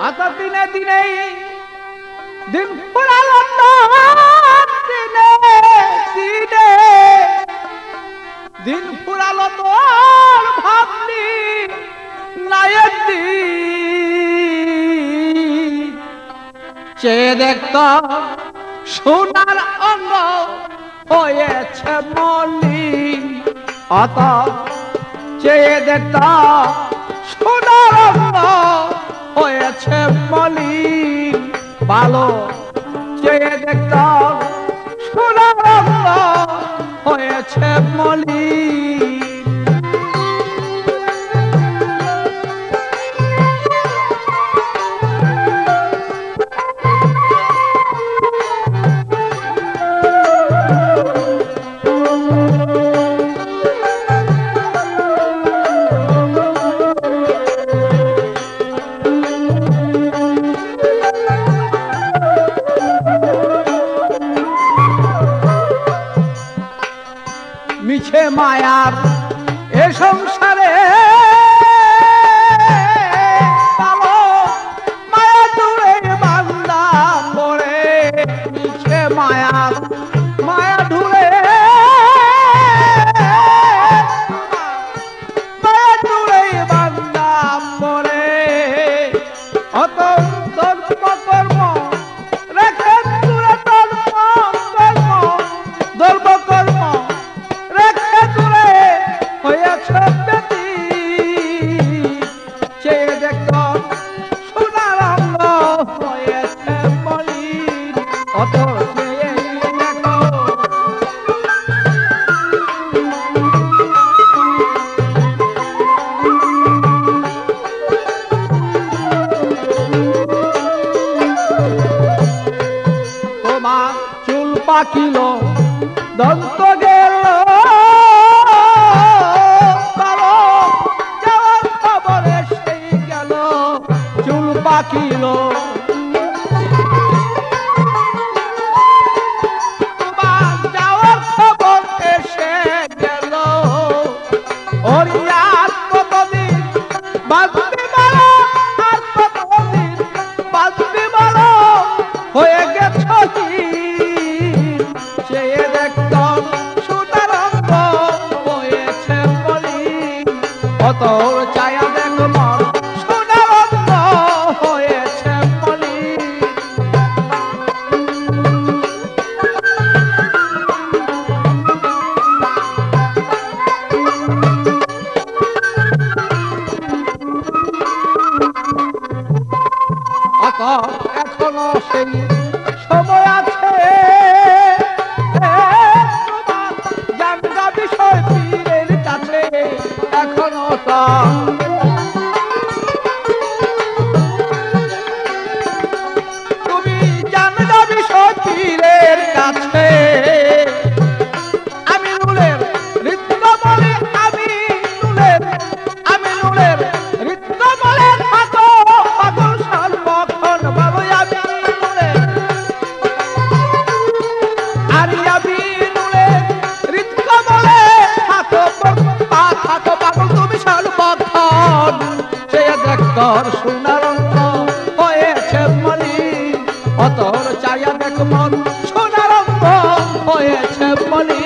আত দিনে দিনে দিন ফুরালো তো দিনে দিনে দিন ফুরালো তোর ভাবনি নায়ের দিন। চেয়ে দেখত সোনার অঙ্গ হয়েছে মলিন অত চেয়ে দেখত সোনার অঙ্গ হয়েছে মলিন ভালো চেয়ে দেখতাম সোনার হয়েছে মলিন মিছে মায়ার এ সংসারে পাকিল দন্ত গেল। কালো অত ছায়া সোনার অঙ্গ হয়েছে এখনও সেই সময় আছে জানগা বিষয় এখনও তুমি জানগা বিষয় কাছে। তোর সোনার অঙ্ক হয়েছে মনি। অতর চায়া দেখ মন সোনার অঙ্ক হয়েছে মনি।